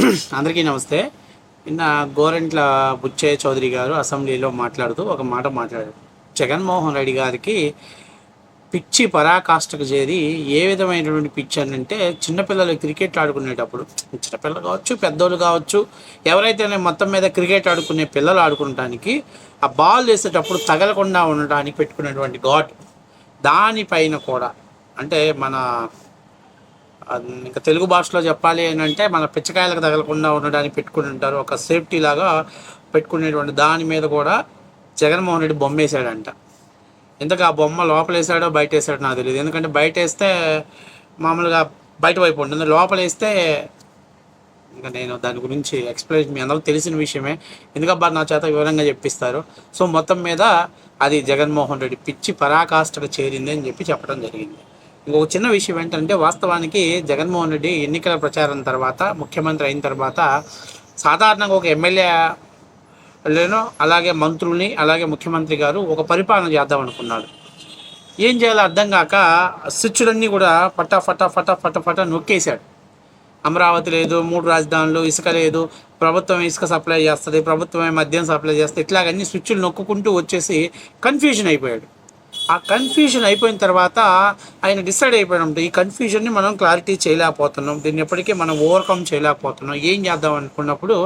అందరికీ నమస్తే. నిన్న గోరెంట్ల బుచ్చయ్య చౌదరి గారు అసెంబ్లీలో మాట్లాడుతూ ఒక మాట మాట్లాడారు. జగన్మోహన్ రెడ్డి గారికి పిచ్చి పరాకాష్ఠకు చేరి ఏ విధమైనటువంటి పిచ్చి అని అంటే చిన్నపిల్లలు క్రికెట్ ఆడుకునేటప్పుడు చిన్నపిల్లలు కావచ్చు పెద్దోళ్ళు కావచ్చు ఎవరైతే మొత్తం మీద క్రికెట్ ఆడుకునే పిల్లలు ఆడుకునడానికి ఆ బాల్ వేసేటప్పుడు తగలకుండా ఉండడానికి పెట్టుకునేటువంటి ఘాట్ దానిపైన కూడా అంటే మన ఇంకా తెలుగు భాషలో చెప్పాలి అని అంటే మన పిచ్చకాయలకు తగలకుండా ఉండడానికి పెట్టుకుని ఉంటారు. ఒక సేఫ్టీ లాగా పెట్టుకునేటువంటి దాని మీద కూడా జగన్మోహన్ రెడ్డి బొమ్మ వేసాడంట ఇంతకు ఆ బొమ్మ లోపల వేసాడో బయట వేసాడో నాకు తెలియదు ఎందుకంటే బయట వేస్తే మామూలుగా బయట వైపు ఉంటుంది. లోపలేస్తే ఇంకా నేను దాని గురించి ఎక్స్ప్లెయిన్ మీ అందరూ తెలిసిన విషయమే. ఎందుకబ్బా నా చేత వివరంగా చెప్పిస్తారు. సో మొత్తం మీద అది జగన్మోహన్ రెడ్డి పిచ్చి పరాకాష్ఠకు చేరింది అని చెప్పి చెప్పడం జరిగింది. ఇంకొక చిన్న విషయం ఏంటంటే వాస్తవానికి జగన్మోహన్ రెడ్డి ఎన్నికల ప్రచారం తర్వాత ముఖ్యమంత్రి అయిన తర్వాత సాధారణంగా ఒక ఎమ్మెల్యే లేనో అలాగే మంత్రుల్ని అలాగే ముఖ్యమంత్రి గారు ఒక పరిపాలన చేద్దాం అనుకున్నాడు. ఏం చేయాలో అర్థం కాక స్విచ్లన్నీ కూడా పటా ఫటా ఫటా ఫటా ఫటా నొక్కేశాడు. అమరావతి లేదు మూడు రాజధానులు ఇసుక లేదు ప్రభుత్వం ఇసుక సప్లై చేస్తుంది ప్రభుత్వమే మద్యం సప్లై చేస్తుంది ఇట్లాగన్నీ స్విచ్లు నొక్కుంటూ వచ్చేసి కన్ఫ్యూజన్ అయిపోయాడు. ఆ కన్ఫ్యూజన్ అయిపోయిన తర్వాత ఆయన డిసైడ్ అయిపోయినాం ఈ కన్ఫ్యూజన్ని మనం క్లారిటీ చేయలేకపోతున్నాం. దీన్ని ఎప్పటికీ మనం ఓవర్కమ్ చేయలేకపోతున్నాం. ఏం చేద్దాం అనుకున్నప్పుడు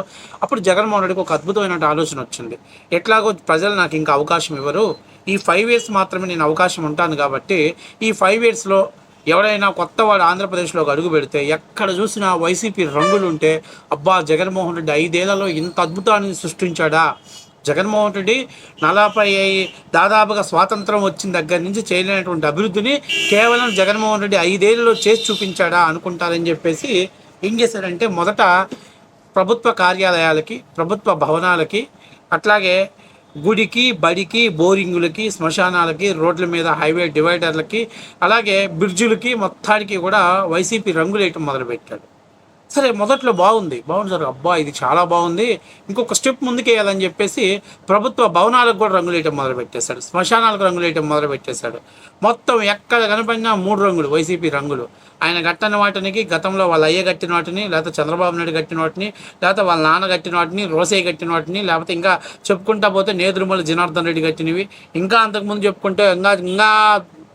అప్పుడు జగన్మోహన్ రెడ్డికి ఒక అద్భుతమైన ఆలోచన వచ్చింది. ఎట్లాగో ప్రజలు నాకు ఇంకా అవకాశం ఇవ్వరు. ఈ ఫైవ్ ఇయర్స్ మాత్రమే నేను అవకాశం ఉంటాను కాబట్టి ఈ ఫైవ్ ఇయర్స్లో ఎవరైనా కొత్త వాడు ఆంధ్రప్రదేశ్లోకి అడుగు పెడితే ఎక్కడ చూసినా వైసీపీ రంగులు ఉంటే అబ్బా జగన్మోహన్ రెడ్డి ఐదేళ్ళలో ఇంత అద్భుతాన్ని సృష్టించాడా? జగన్మోహన్ రెడ్డి నలభై దాదాపుగా స్వాతంత్రం వచ్చిన దగ్గర నుంచి చేయలేనటువంటి అభివృద్ధిని కేవలం జగన్మోహన్ రెడ్డి ఐదేళ్ళలో చేసి చూపించాడా అనుకుంటారని చెప్పేసి ఏం చేశారంటే మొదట ప్రభుత్వ కార్యాలయాలకి ప్రభుత్వ భవనాలకి అట్లాగే గుడికి బడికి బోరింగులకి శ్మశానాలకి రోడ్ల మీద హైవే డివైడర్లకి అలాగే బ్రిడ్జులకి మొత్తానికి కూడా వైసీపీ రంగులేయటం మొదలుపెట్టాడు. సరే మొదట్లో బాగుంది. బాగుంది సార్. అబ్బా ఇది చాలా బాగుంది. ఇంకొక స్టెప్ ముందుకేయాలని చెప్పేసి ప్రభుత్వ భవనాలకు కూడా రంగులు వేయటం మొదలు పెట్టేశాడు శ్మశానాలకు రంగులు వేయటం మొదలు పెట్టేశాడు మొత్తం ఎక్కడ కనపడినా మూడు రంగులు వైసీపీ రంగులు. ఆయన కట్టని వాటికి గతంలో వాళ్ళ అయ్య కట్టిన వాటిని లేకపోతే చంద్రబాబు నాయుడు కట్టిన వాటిని లేకపోతే వాళ్ళ నాన్న కట్టిన వాటిని రోసయ్య కట్టిన వాటిని లేకపోతే ఇంకా చెప్పుకుంటా పోతే నేదురుమల జనార్దన్ రెడ్డి కట్టినవి. ఇంకా అంతకుముందు చెప్పుకుంటే ఇంకా ఇంకా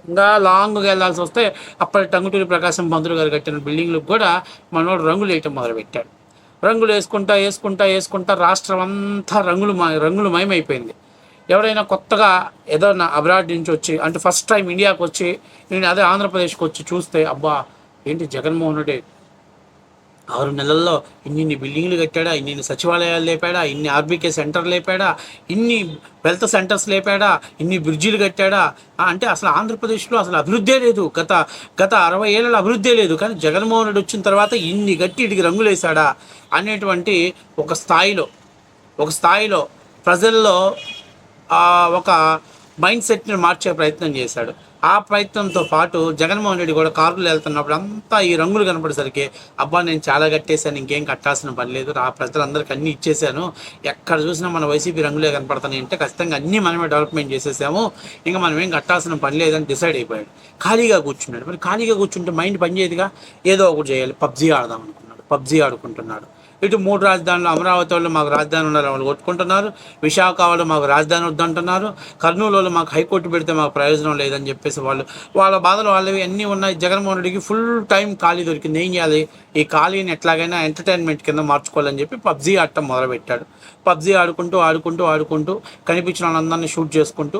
ఇంకా లాంగ్గా వెళ్ళాల్సి వస్తే అప్పటి టంగుటూరి ప్రకాశం పంతులు గారు కట్టిన బిల్డింగ్లకు కూడా మనోడు రంగులు వేయటం మొదలుపెట్టాడు. రంగులు వేసుకుంటా వేసుకుంటా వేసుకుంటా రాష్ట్రం అంతా రంగులు మ- రంగులు మయమైపోయింది. ఎవరైనా కొత్తగా ఏదైనా అబ్రాడ్ నుంచి వచ్చి అంటే ఫస్ట్ టైం ఇండియాకి వచ్చి నేను అదే ఆంధ్రప్రదేశ్కి వచ్చి చూస్తే అబ్బా ఏంటి జగన్మోహన్ రెడ్డి ఆరు నెలల్లో ఇన్ని బిల్డింగ్లు కట్టాడా ఇన్ని సచివాలయాలు లేపాడా ఇన్ని ఆర్బీకే సెంటర్ లేపాడా ఇన్ని వెల్త్ సెంటర్స్ లేపాడా ఇన్ని బ్రిడ్జిలు కట్టాడా? అంటే అసలు ఆంధ్రప్రదేశ్లో అసలు అభివృద్ధే లేదు. గత గత అరవై ఏళ్ళలో అభివృద్ధే లేదు. కానీ జగన్మోహన్ రెడ్డి వచ్చిన తర్వాత ఇన్ని గట్టి ఇటుకి రంగులేశాడా అనేటువంటి ఒక స్థాయిలో ఒక స్థాయిలో ప్రజల్లో ఒక మైండ్ సెట్ని మార్చే ప్రయత్నం చేశాడు. ఆ ప్రయత్నంతో పాటు జగన్మోహన్ రెడ్డి కూడా కారులు వెళ్తున్నప్పుడు అంతా ఈ రంగులు కనపడేసరికి అబ్బా నేను చాలా కట్టేశాను ఇంకేం కట్టాల్సిన పని లేదు. ఆ ప్రజలందరికీ అన్నీ ఇచ్చేసాను ఎక్కడ చూసినా మన వైసీపీ రంగులే కనపడుతున్నాయి. అంటే ఖచ్చితంగా అన్నీ మనమే డెవలప్మెంట్ చేసేసాము. ఇంకా మనం ఏం కట్టాల్సిన పని లేదని డిసైడ్ అయిపోయాడు. ఖాళీగా కూర్చున్నాడు. మరి ఖాళీగా కూర్చుంటే మైండ్ పనిచేయదుగా? ఏదో ఒకటి చేయాలి. పబ్జీ ఆడదాం అనుకున్నాడు. పబ్జీ ఆడుకుంటున్నాడు. ఇటు మూడు రాజధానులు అమరావతి వాళ్ళు మాకు రాజధాని ఉండాలి వాళ్ళు కొట్టుకుంటున్నారు. విశాఖ వాళ్ళు మాకు రాజధాని వద్దంటున్నారు. కర్నూలు వాళ్ళు మాకు హైకోర్టు పెడితే మాకు ప్రయోజనం లేదని చెప్పేసి వాళ్ళు వాళ్ళ బాధలు వాళ్ళవి అన్నీ ఉన్నాయి. జగన్మోహన్ రెడ్డికి ఫుల్ టైం ఖాళీ దొరికింది. ఏం చేయాలి? ఈ ఖాళీని ఎట్లాగైనా ఎంటర్టైన్మెంట్ కింద మార్చుకోవాలని చెప్పి పబ్జీ ఆడటం మొదలుపెట్టాడు. పబ్జీ ఆడుకుంటూ ఆడుకుంటూ ఆడుకుంటూ కనిపించిన వాళ్ళందరినీ షూట్ చేసుకుంటూ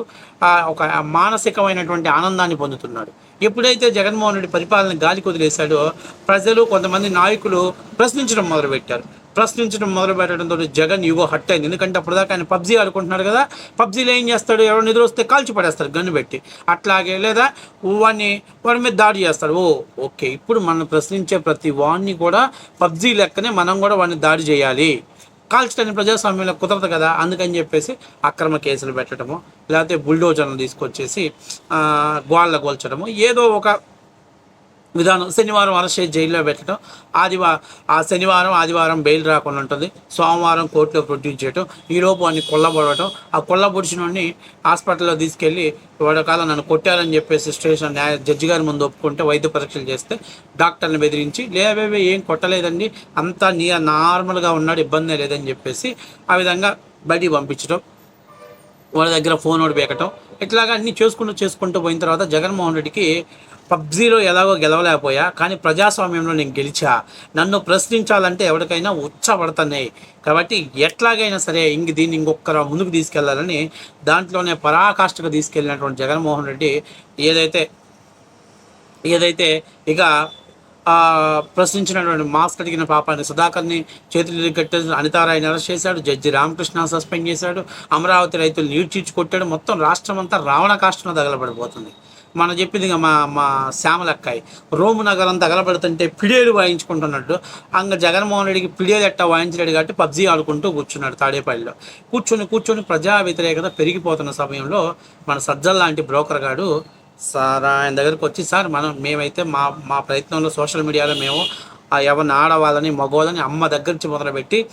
ఒక మానసికమైనటువంటి ఆనందాన్ని పొందుతున్నాడు. ఎప్పుడైతే జగన్మోహన్ రెడ్డి పరిపాలన గాలి కుదిలేశాడో ప్రజలు కొంతమంది నాయకులు ప్రశ్నించడం మొదలుపెట్టారు. ప్రశ్నించడం మొదలు పెట్టడంతో జగన్ యుగో హట్ అయింది. ఎందుకంటే అప్పటిదాకా ఆయన పబ్జీ ఆడుకుంటున్నాడు కదా. పబ్జీలో ఏం చేస్తాడు? ఎవరో నిద్ర వస్తే కాల్చి పడేస్తారు గన్ను పెట్టి. అట్లాగే లేదా వాడిని వాడి మీద దాడి చేస్తాడు. ఓ ఓకే. ఇప్పుడు మనం ప్రశ్నించే ప్రతి వాడిని కూడా పబ్జీ లెక్కనే మనం కూడా వాడిని దాడి చేయాలి. కాల్చడానికి ప్రజాస్వామ్యంలో కుదరదు కదా అందుకని చెప్పేసి అక్రమ కేసులు పెట్టడము లేకపోతే బుల్డోజర్లు తీసుకొచ్చేసి గోళ్ళ గోల్చడము ఏదో ఒక విధానం శనివారం అరెస్ట్ చేసి జైల్లో పెట్టడం ఆదివారం ఆ శనివారం ఆదివారం బెయిల్ రాకుండా ఉంటుంది. సోమవారం కోర్టులో ప్రొడ్యూస్ చేయటం ఈలోపు అన్ని కొల్లబడటం ఆ కొల్లబొడిచినోడిని హాస్పిటల్లో తీసుకెళ్ళి వాడకాలం నన్ను కొట్టారని చెప్పేసి స్టేషన్ న్యాయ జడ్జి గారి ముందు ఒప్పుకుంటే వైద్య పరీక్షలు చేస్తే డాక్టర్ని బెదిరించి లేవేవే ఏం కొట్టలేదండి అంతా నీ నార్మల్గా ఉన్నాడు ఇబ్బంది లేదని చెప్పేసి ఆ విధంగా బయటికి పంపించడం వాళ్ళ దగ్గర ఫోన్ ఒకటి బేకటం ఇట్లాగా అన్ని చేసుకుంటూ చేసుకుంటూ పోయిన తర్వాత జగన్మోహన్ రెడ్డికి పబ్జీలో ఎలాగో గెలవలేకపోయా కానీ ప్రజాస్వామ్యంలో నేను గెలిచా. నన్ను ప్రశ్నించాలంటే ఎవరికైనా ఉచ్చపడుతున్నాయి. కాబట్టి ఎట్లాగైనా సరే ఇంక దీన్ని ఇంకొకరు ముందుకు తీసుకెళ్ళాలని దాంట్లోనే పరాకాష్ఠకు తీసుకెళ్ళినటువంటి జగన్మోహన్ రెడ్డి ఏదైతే ఏదైతే ఇక ప్రశ్నించినటువంటి మాస్క్ అడిగిన పాపాన్ని సుధాకర్ని చేతులు కట్టి అనితారాయని అరెస్ట్ చేశాడు జడ్జి రామకృష్ణ సస్పెండ్ చేశాడు అమరావతి రైతులు నీడ్చిచ్చి కొట్టాడు మొత్తం రాష్ట్రం అంతా రావణ కాష్టంలో తగలబడిపోతుంది. మనం చెప్పింది మా మా శ్యామలక్కాయి. రోము నగరం తగలబడుతుంటే పిడేలు వాయించుకుంటున్నట్టు అంగ జగన్మోహన్ రెడ్డికి పిడేలు ఎట్టా వాయించలేడు కాబట్టి పబ్జీ ఆడుకుంటూ కూర్చున్నాడు తాడేపల్లిలో. కూర్చొని కూర్చొని ప్రజా వ్యతిరేకత పెరిగిపోతున్న సమయంలో మన సజ్జల్ లాంటి బ్రోకర్ గాడు సార్ ఆయన దగ్గరికి వచ్చి సార్ మనం మేమైతే మా మా ప్రయత్నంలో సోషల్ మీడియాలో మేము ఆ ఎవరిని ఆడవాళ్ళని మగవాళ్ళని అమ్మ దగ్గర నుంచి మొదలుపెట్టి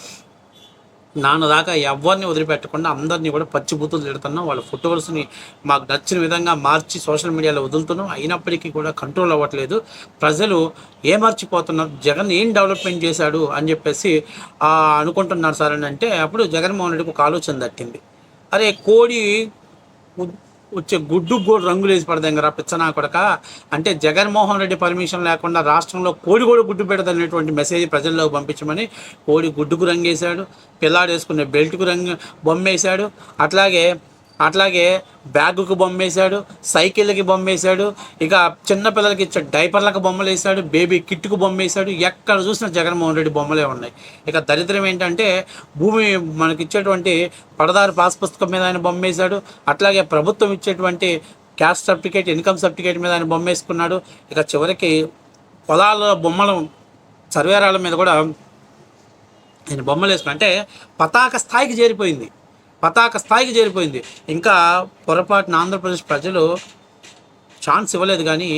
నాన్న దాకా ఎవరిని వదిలిపెట్టకుండా అందరినీ కూడా పచ్చి బూతులు తిడుతున్నాం. వాళ్ళ ఫొటోస్ని మాకు నచ్చిన విధంగా మార్చి సోషల్ మీడియాలో వదులుతున్నాం. అయినప్పటికీ కూడా కంట్రోల్ అవ్వట్లేదు. ప్రజలు ఏమర్చిపోతున్నారు జగన్ ఏం డెవలప్మెంట్ చేశాడు? అని చెప్పేసి అనుకుంటున్నారు సార్ అని అంటే అప్పుడు జగన్మోహన్ రెడ్డికి ఒక ఆలోచన దక్కింది. అరే కోడి వచ్చే గుడ్డు కూడా రంగులు వేసి పడదంగరా పిచ్చనా కొడక? అంటే జగన్మోహన్ రెడ్డి పర్మిషన్ లేకుండా రాష్ట్రంలో కోడి కూడా గుడ్డు పెడదనేటువంటి మెసేజ్ ప్రజల్లోకి పంపించమని కోడి గుడ్డుకు రంగేశాడు పిల్లాడు వేసుకునే బెల్ట్కు రంగు బొమ్మేశాడు అట్లాగే అట్లాగే బ్యాగుకు బొమ్మేశాడు సైకిళ్ళకి బొమ్మేశాడు ఇక చిన్నపిల్లలకి ఇచ్చే డైపర్లకు బొమ్మలు వేశాడు బేబీ కిట్కు బొమ్మేశాడు ఎక్కడ చూసినా జగన్మోహన్ రెడ్డి బొమ్మలే ఉన్నాయి. ఇక దరిద్రం ఏంటంటే భూమి మనకి ఇచ్చేటువంటి పడదారు పాస్ పుస్తకం మీద ఆయన బొమ్మ వేశాడు అట్లాగే ప్రభుత్వం ఇచ్చేటువంటి క్యాస్ట్ సర్టిఫికేట్ ఇన్కమ్ సర్టిఫికేట్ మీద ఆయన బొమ్మ వేసుకున్నాడు ఇక చివరికి పొలాల బొమ్మలు సర్వేరాల మీద కూడా ఆయన బొమ్మలు వేసుకున్నా అంటే పతాక స్థాయికి చేరిపోయింది. పతాక స్థాయికి చేరిపోయింది. ఇంకా పొరపాటున ఆంధ్రప్రదేశ్ ప్రజలు ఛాన్స్ ఇవ్వలేదు కానీ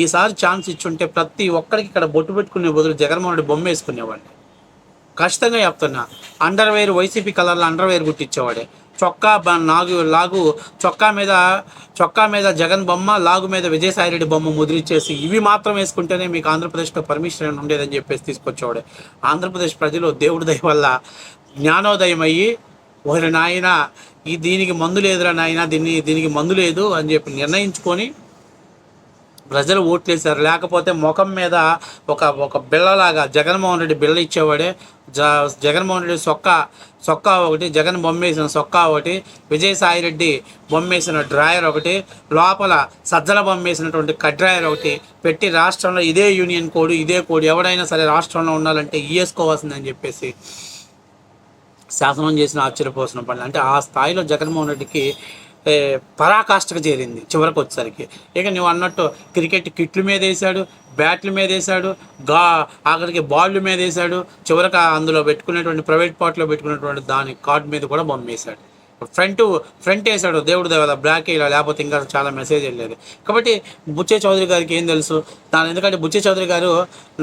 ఈసారి ఛాన్స్ ఇచ్చుంటే ప్రతి ఒక్కరికి ఇక్కడ బొట్టు పెట్టుకునే బదులు జగన్మోహన్ రెడ్డి బొమ్మ వేసుకునేవాడిని. ఖచ్చితంగా చెప్తున్నా. అండర్వేర్ వైసీపీ కలర్లో అండర్వేర్ గుట్టించేవాడే చొక్కా నాగు లాగు చొక్కా మీద చొక్కా మీద జగన్ బొమ్మ లాగు మీద విజయసాయిరెడ్డి బొమ్మ ముద్రిచ్చేసి ఇవి మాత్రం వేసుకుంటేనే మీకు ఆంధ్రప్రదేశ్లో పర్మిషన్ ఉండేదని చెప్పేసి తీసుకొచ్చేవాడే. ఆంధ్రప్రదేశ్ ప్రజలు దేవుడి దయ వల్ల జ్ఞానోదయం అయ్యి ఒకరి నాయన ఈ దీనికి మందు లేదురా నాయన దీన్ని దీనికి మందు లేదు అని చెప్పి నిర్ణయించుకొని ప్రజలు ఓట్లేశారు. లేకపోతే ముఖం మీద ఒక ఒక బిళ్ళలాగా జగన్మోహన్ రెడ్డి బిళ్ళ ఇచ్చేవాడే జ జగన్మోహన్ రెడ్డి సొక్కా సొక్కా ఒకటి జగన్ బొమ్మేసిన సొక్కా ఒకటి విజయసాయి రెడ్డి బొమ్మేసిన డ్రాయర్ ఒకటి లోపల సజ్జల బొమ్మేసినటువంటి కడ్రాయర్ ఒకటి పెట్టి రాష్ట్రంలో ఇదే యూనియన్ కోడ్ ఇదే కోడ్ ఎవడైనా సరే రాష్ట్రంలో ఉండాలంటే ఇయేసుకోవాల్సిందని చెప్పేసి శాసనం చేసిన ఆశ్చర్యపోసిన పనులు అంటే ఆ స్థాయిలో జగన్మోహన్ రెడ్డికి పరాకాష్ఠకు చేరింది చివరికి వచ్చేసరికి. ఇక నువ్వు అన్నట్టు క్రికెట్ కిట్ల మీద వేసాడు బ్యాట్ల మీద వేసాడు గా ఆఖరికి బాల్ మీద వేసాడు చివరికి అందులో పెట్టుకునేటువంటి ప్రైవేట్ పార్ట్లో పెట్టుకునేటువంటి దాని కార్డు మీద కూడా బొమ్మ ఫ్రంట్ ఫ్రంట్ వేసాడు దేవుడు దేవత బ్లాక్ వేయాలి లేకపోతే ఇంకా చాలా మెసేజ్ వెళ్ళేది కాబట్టి బుచ్చే చౌదరి గారికి ఏం తెలుసు? దాని ఎందుకంటే బుచ్చే చౌదరి గారు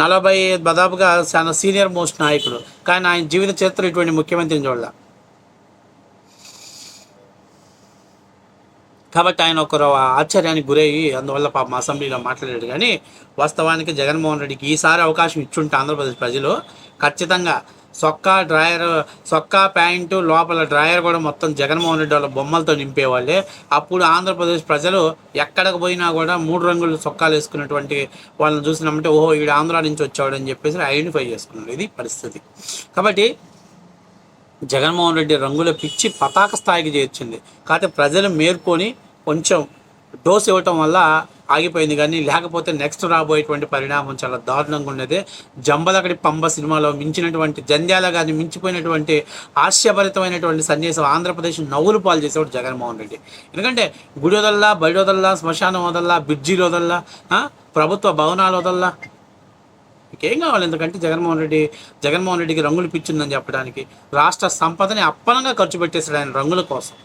నలభై దాదాపుగా చాలా సీనియర్ మోస్ట్ నాయకుడు. కానీ ఆయన జీవిత చరిత్ర ఇటువంటి ముఖ్యమంత్రిని చూడాల. కాబట్టి ఆయన ఒక ఆశ్చర్యానికి గురయ్యి అందువల్ల పాపం అసెంబ్లీలో మాట్లాడాడు. కానీ వాస్తవానికి జగన్మోహన్ రెడ్డికి ఈసారి అవకాశం ఇచ్చుంటే ఆంధ్రప్రదేశ్ ప్రజలు ఖచ్చితంగా సొక్కా డ్రాయర్ సొక్కా ప్యాంటు లోపల డ్రాయర్ కూడా మొత్తం జగన్మోహన్ రెడ్డి వాళ్ళ బొమ్మలతో నింపేవాళ్ళే. అప్పుడు ఆంధ్రప్రదేశ్ ప్రజలు ఎక్కడికి పోయినా కూడా మూడు రంగుల సొక్కాలు వేసుకున్నటువంటి వాళ్ళని చూసినామంటే ఓహో వీడు ఆంధ్ర నుంచి వచ్చాడని చెప్పేసి ఐడెంటిఫై చేసుకున్నారు. ఇది పరిస్థితి. కాబట్టి జగన్మోహన్ రెడ్డి రంగుల పిచ్చి పతాక స్థాయికి చేర్చింది. కాకపోతే ప్రజలు మేర్కొని కొంచెం డోస్ ఇవ్వటం వల్ల ఆగిపోయింది కానీ లేకపోతే నెక్స్ట్ రాబోయేటువంటి పరిణామం చాలా దారుణంగా ఉన్నది. జంబలకడి పంబ సినిమాలో మించినటువంటి జంధ్యాల గారిని మించిపోయినటువంటి హాస్యభరితమైనటువంటి సన్నివేశం ఆంధ్రప్రదేశ్ నవ్వులు పాలు చేసేవాడు జగన్మోహన్ రెడ్డి. ఎందుకంటే గుడి వదల్లా బడి వదల్లా శ్మశానం వదల్లా బిడ్జీలు వదల్లా ప్రభుత్వ భవనాలు వదల్లా. ఇంకేం కావాలి ఎందుకంటే జగన్మోహన్ రెడ్డి జగన్మోహన్ రెడ్డికి రంగులు పిచ్చిందని చెప్పడానికి రాష్ట్ర సంపదని అప్పనంగా ఖర్చు పెట్టేశాడు ఆయన రంగుల కోసం.